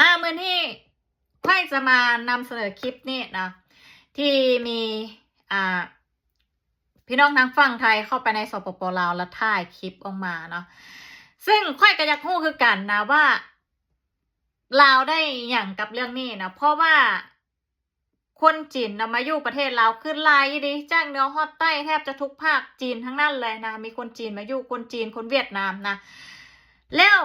อ่าเมื่อที่ไพ่จะมานำเสนอคลิปนี้นะที่มีอ่าพี่น้องทางฝั่งไทยเข้าไปในสปปลาวแล้วถ่ายคลิปออกมาเนาะซึ่งค่อยกระยักหู้คือกันนะว่าลาวได้อย่างกับเรื่องนี้นะเพราะว่าคนจีนนะมาอยู่ประเทศลาวขึ้นลายดีจ้างเนื้อฮอดใต้แทบจะทุกภาคจีนทั้งนั้นเลยนะมีคนจีนมาอยู่คนจีนคนเวียดนามนะแล้ว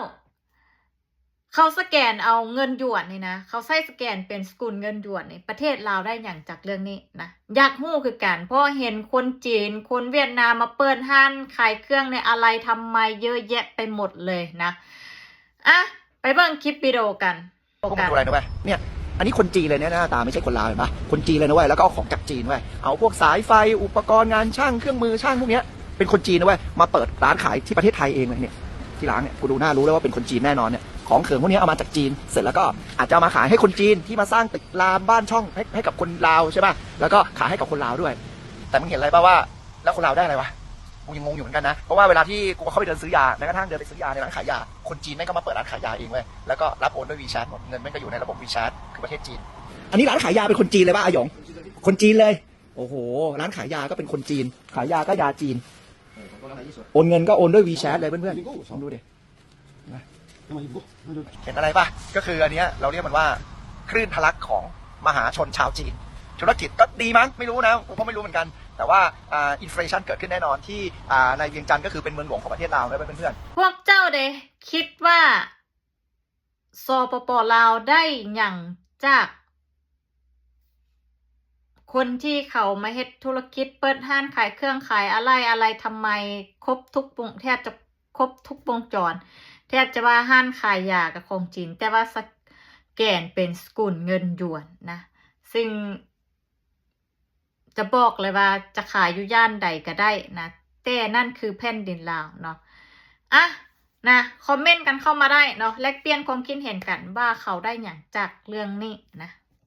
เขาสแกนเอาเงินหยวนนี่นะ เขาใช้สแกนเป็นสกุลเงินหยวนในประเทศลาวได้อย่างจากเรื่องนี้นะอยากหู้คือกันเพราะเห็นคนจีน คนเวียดนามมาเปิดห้านขายเครื่องในอะไรทำไมเยอะแยะไปหมดเลยนะอะไปเบิ่งคลิปวิดีโอกันพวกมึงดูอะไรนะเว้ยเนี่ยอันนี้คนจีนเลยเนี่ยหน้าตาไม่ใช่คนลาวเห็นปะคนจีนเลยนะเว้ยแล้วก็เอาของจากจีนเว้ยเอาพวกสายไฟอุปกรณ์งานช่างเครื่องมือช่างพวกเนี้ยเป็นคนจีนนะเว้ยมาเปิดร้านขายที่ประเทศไทยเองเลยเนี่ยที่ร้านเนี่ยกูดูหน้ารู้แล้วว่าเป็นคนจีนแน่นอนเนี่ย ของเขิงพวกนี้เอามาจากจีน เสร็จแล้วก็อาจจะเอามาขายให้คนจีนที่มาสร้างตึกรามบ้านช่องให้ให้กับคนลาวใช่ป่ะแล้วก็ขายให้กับคนลาวด้วย แต่มึงเห็นอะไรป่ะว่า แล้วคนลาวได้อะไรวะกูยังงงอยู่เหมือนกันนะ เพราะว่าเวลาที่กูเข้าไปเดินซื้อยาแม้กระทั่งเดินไปซื้อยาในร้านขายยา คนจีนแม่งก็มาเปิดร้านขายยาเองเว้ย แล้วก็รับโอนด้วยวีแชทหมด เงินแม่งก็อยู่ในระบบวีแชทคือประเทศจีน อันนี้ร้านขายยาเป็นคนจีนเลยป่ะอาหยง คนจีนเลย โอ้โห ร้านขายยาก็เป็นคนจีน ขายยาก็ยาจีน โอนเงินก็โอนด้วยวีแชทเลยเพื่อนๆ ดูดิ เห็นอะไรป่ะก็คืออันเนี้ยเราเรียกมันว่าคลื่นทะลักของมหาชนชาวจีน ธุรกิจก็ดีมั้งไม่รู้นะผมก็ไม่รู้เหมือนกัน แต่ว่าอ่าอินฟลชันเกิดขึ้นแน่นอนที่อ่าในเวียงจันทร์ก็คือเป็นเมืองหลวงของประเทศลาวนะเพื่อนพวกเจ้าเดคิดว่าสปปลาวได้อย่างจาก คนที่เขามาเฮ็ดธุรกิจเปิดห้านขายเครื่องขายอะไรอะไรทำไมครบทุกวงแทบจะครบทุกวงจร แทบจะว่าห้านขายยากับของจีน แต่ว่าสแกนเป็นสกุลเงินหยวนนะ ซึ่ง จะบอกเลยว่าจะขายอยู่ย่านใดก็ได้นะ แต่นั่นคือแผ่นดินลาวเนาะอะนะ คอมเมนต์กันเข้ามาได้เนาะแลกเปลี่ยนความคิดเห็นกันว่าเขาได้อย่างจากเรื่องนี้นะ